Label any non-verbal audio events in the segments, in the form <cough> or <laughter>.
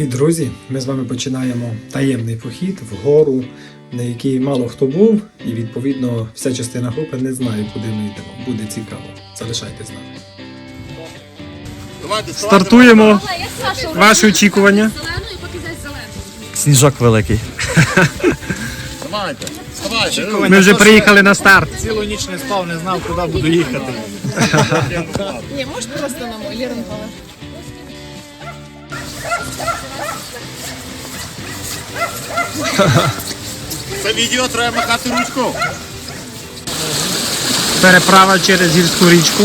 Привіт, друзі! Ми з вами починаємо таємний похід в гору, на який мало хто був, і відповідно вся частина групи не знає, куди ми йдемо. Буде цікаво. Залишайтесь з нами. Стартуємо. Ваші очікування. Сніжок великий. Давайте, давайте. Ми вже приїхали на старт. Цілу ніч не спав, не знав, куди буду їхати. Ні, можеш просто на мою Ліренкова. Це відео треба махати ручку. Переправа через гірську річку.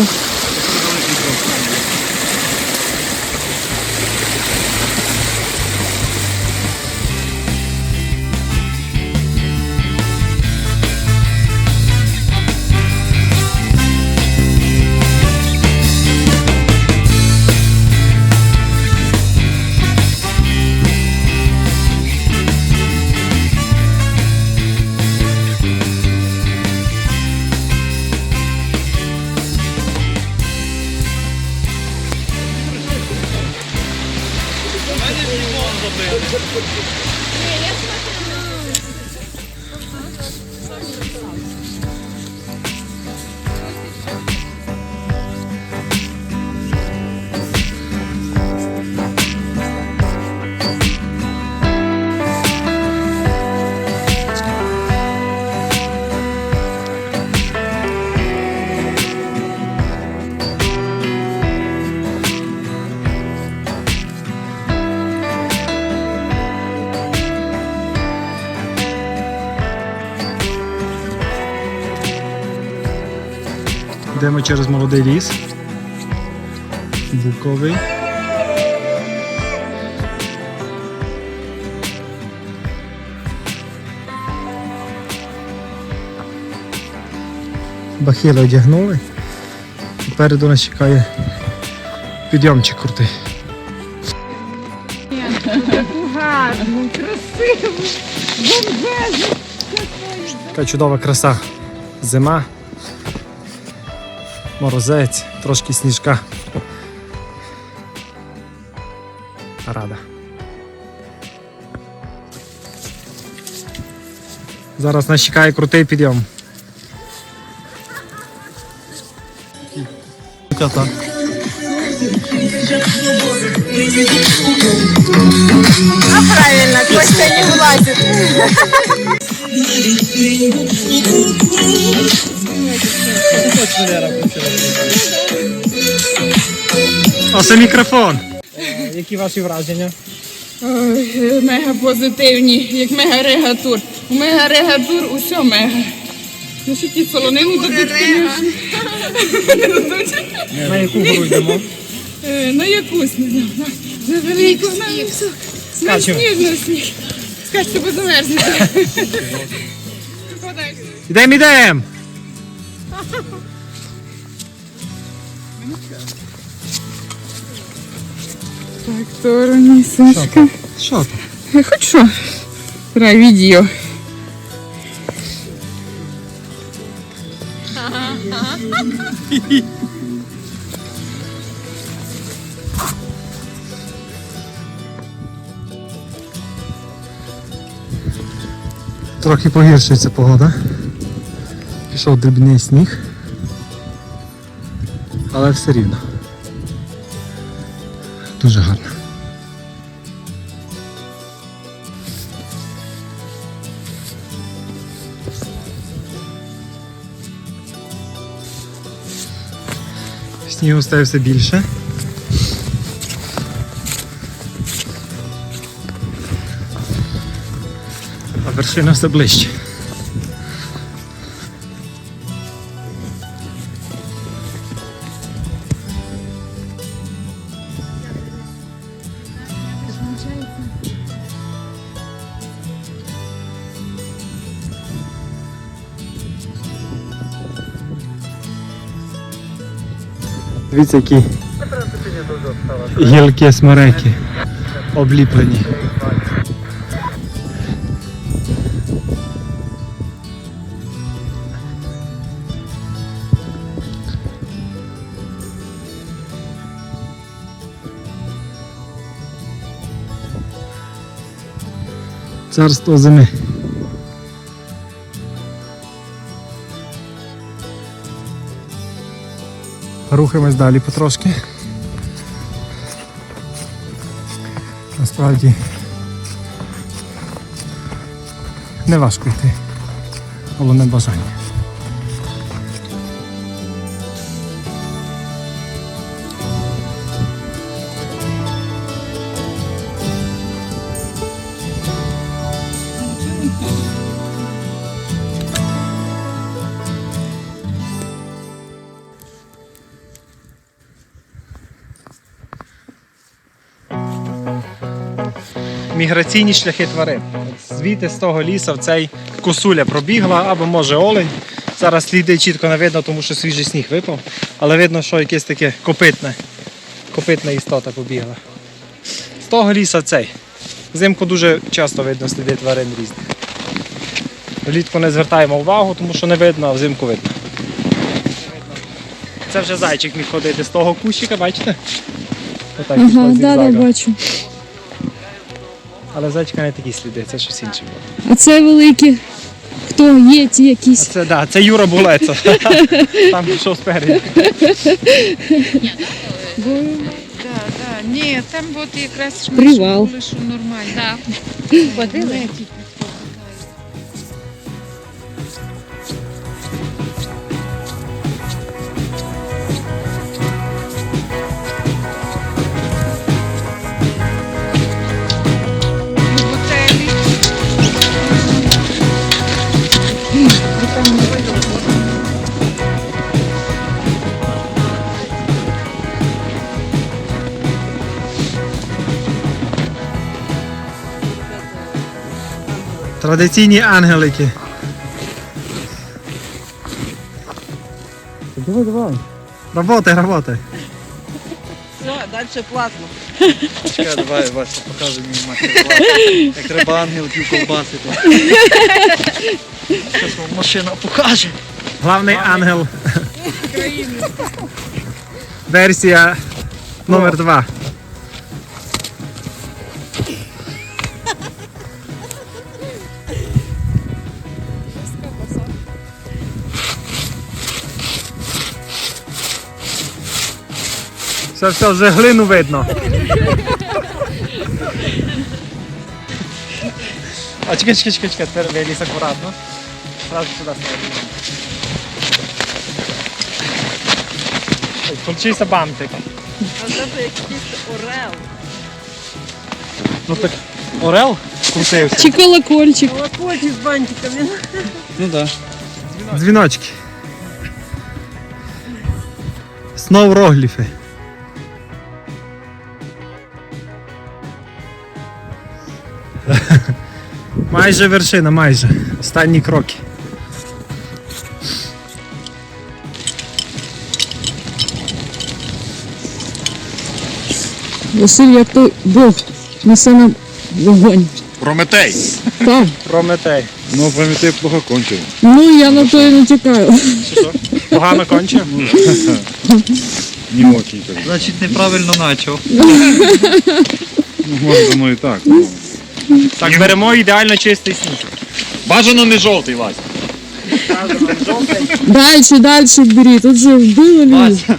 Йдемо через молодий ліс. Буковий. Бахіли одягнули. Попереду нас чекає підйомчик крутий. Красиво, бомбезно. Така чудова краса. Зима. Морозець, трошки сніжка. Рада. Зараз нас чекає крутий підйом. Так. Правильно, Костя не влазит. <laughs> Оце мікрофон. Які ваші враження? Ой, Мега позитивні, як мега регатур. У мега регатур усе мега. Ну що ті солонину дадуть, звісно. Не дадуть. На яку йдемо? Е, На якусь, не знаю. На, на велику, на всю. На Скачемо. сніг, на сніг. Скачте, бо замерзнете. Ідем, ідем! Так, стороні, Сашка. Що там? Е, Хоч що? Грай відео. Трохи погіршується погода. Пішов дрібний сніг. Але все рівно. Дуже гарно. Снігу стає все більше. А вершина все ближче. Дивіться, які гілки смереки обліплені. Царство зими. Рухаємось далі потрошки. Насправді не важко йти. Головне бажання. Міграційні шляхи тварин. Звідти з того лісу в цей косуля пробігла, або може олень. Зараз сліди чітко не видно, тому що свіжий сніг випав. Але видно, що якесь таке копитне, копитна істота побігла. З того лісу цей. Взимку дуже часто видно сліди тварин різних. Влітку не звертаємо увагу, тому що не видно, а взимку видно. Це вже зайчик міг ходити з того кущика, бачите? Отак Ага, да, да, бачу. Але зайчика не такі сліди, це щось інше було. А це великі. Хто є ті якісь? Це да, це Юра Булеца. <laughs> Там пішов спереді. Ні, там от якраз ми Привал. були, що нормально. Да. Ходили? Традиційні ангелики. Давай, давай. Работай, работай. Чекай, давай, Вася, покажи мені майстер-клас. Як треба ангелків ковбасити. Щас вам машина покаже. Главний ангел. Версія номер два. Все, все, вже глину видно. А чекай, чекай, чекай, чекай, тепер виліз акуратно. Сразу сюди ставимо. Ой, Включився бантик. А це якийсь орел. Ну так орел крутився. Чи колокольчик? Колокольчик з бантиками. Ну так. Дзвіночки. Знов рогліфи. Майже вершина, майже. Останні кроки. Василь, як той Бог несе нам вогонь. Прометей. Так. Прометей. Ну, Прометей плохо кончив. Ну я на то і не тікаю. Що? Погано кончив? Не очень. Значить неправильно начав. Ну, може, воно і так. Так, беремо ідеально чистий сніг. Бажано не жовтий, Вась. Дальше, дальше бери. Тут же вбили люди. Вася.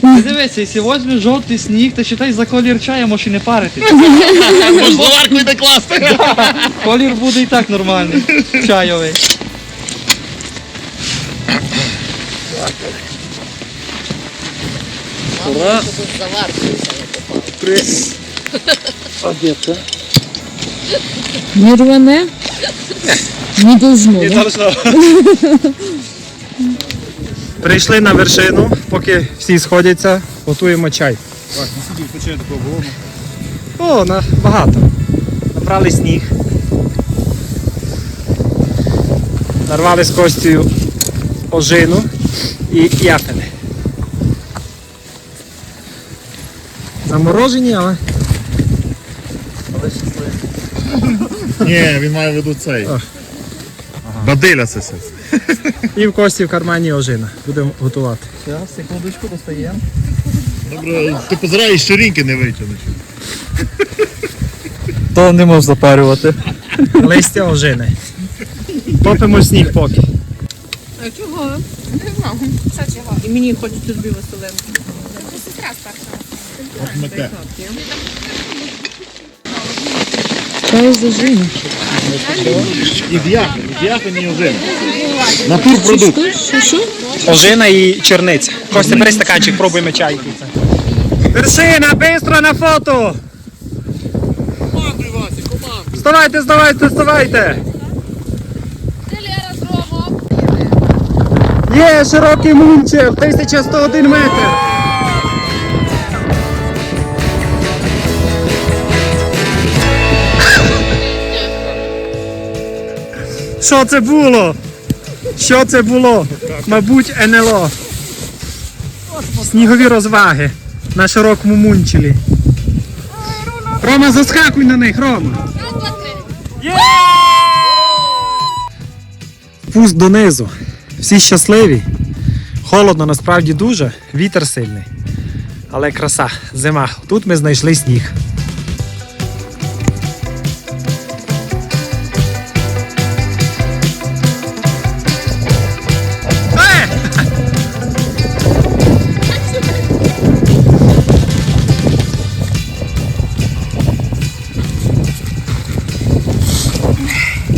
Ти дивися, якщо візьмеш жовтий сніг, то считай за колір чая можеш і не парити. Можеш заварку йде класти. <laughs> Колір буде і так нормальний. Чайовий. Ура! А де це? Не рване? Не должно. да? Прийшли на вершину, поки всі сходяться, готуємо чай. О, на, багато. Набрали сніг. Нарвали з костю ожину і япини. Заморожені, але Ні, він має в виду цей. Бадиля це все. і в кості в кармані ожина. Будемо готувати. Зараз, секундочку, достаємо. Добре, ти позирай, щорінки не витягнеш. То не можна запарювати. Листя ожини. Топимо сніг поки. А чого? Не знаю. Це чого? І мені хочеться тобі веселенку. Сестра старша. Мете. Чай зажина. І в'яхи, і ожини. Натурпродукт. Що, що? Ожина і черниця. Костя, бери стаканчик, пробуємо чай. Вершина, швидко на фото! Вставайте, вставайте, вставайте! Є широкий мунчев, 1101 метр. Що це було? Що це було? Мабуть, НЛО. Снігові розваги на широкому мунчелі. Рома, заскакуй на них, Рома. Пуст донизу. Всі щасливі. Холодно насправді дуже, вітер сильний. Але краса, зима. Тут ми знайшли сніг.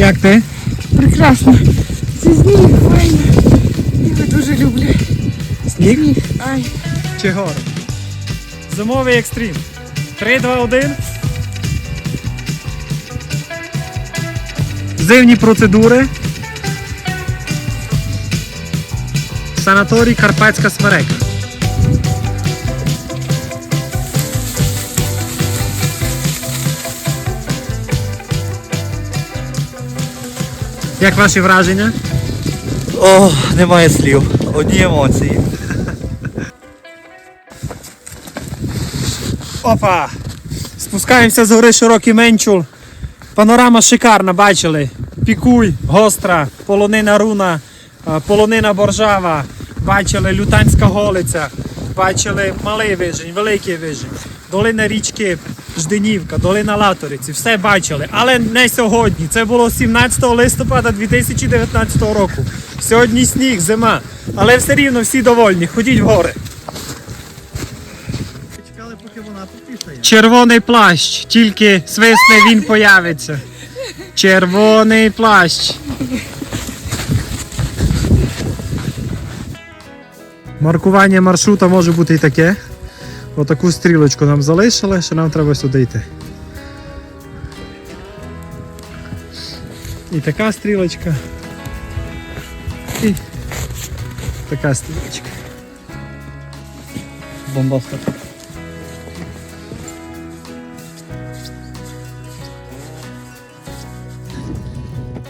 Як ти? Прекрасно. Це сніг, файно. Я дуже люблю. Сніг? Ай. Чи гори? Зимовий екстрім. 3, 2, 1. Зимні процедури. Санаторій Карпатська смерека. Як ваші враження? О, немає слів. Одні емоції. Опа! Спускаємося з гори широкий менчул. Панорама шикарна, бачили. Пікуй, гостра, полонина руна, е, полонина боржава, бачили лютанська голиця, бачили малий вижень, великий вижень, долина річки Жденівка, долина Латориці, все бачили. Але не сьогодні. Це було 17 листопада 2019 року. Сьогодні сніг, зима. Але все рівно всі довольні. Ходіть в гори. Червоний плащ, тільки свисне він появиться. Червоний плащ. Маркування маршрута може бути і таке. Отаку стрілочку нам залишили, що нам треба сюди йти. І така стрілочка. І така стрілочка. Бомбаска.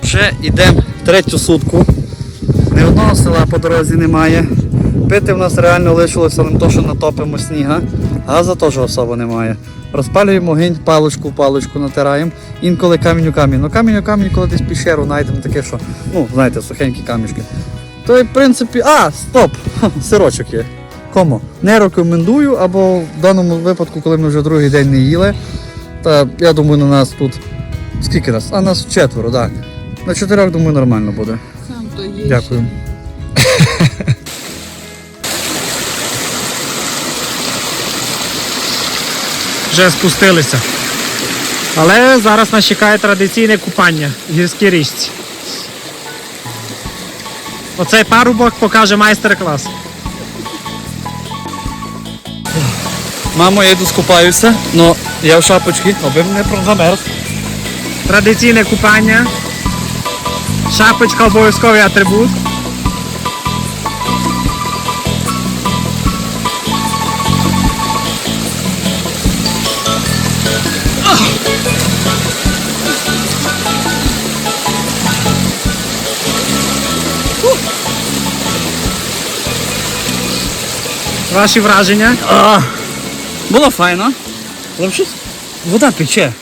Вже йдемо третю сутку. Ні одного села по дорозі немає. Пити в нас реально лишилося не то, що натопимо сніга, газа теж особо немає. Розпалюємо гінь, паличку в паличку натираємо, інколи камінь у камінь. Ну камінь у камінь, коли десь піщеру знайдемо таке, що, ну, знаєте, сухенькі камішки. То й в принципі. А, стоп! Ха, Сирочок є. Кому? Не рекомендую, або в даному випадку, коли ми вже другий день не їли. Та я думаю, на нас тут. Скільки нас? А нас четверо, так. На чотирьох, думаю, нормально буде. Дякую. Вже спустилися. Але зараз нас чекає традиційне купання в гірській річці. Оцей парубок покаже майстер-клас. Мамо, я йду скупаюся, але я в шапочці, аби не замерз. Традиційне купання. Шапочка обов'язковий атрибут. Ваші враження? А, було файно. Але щось вода пече.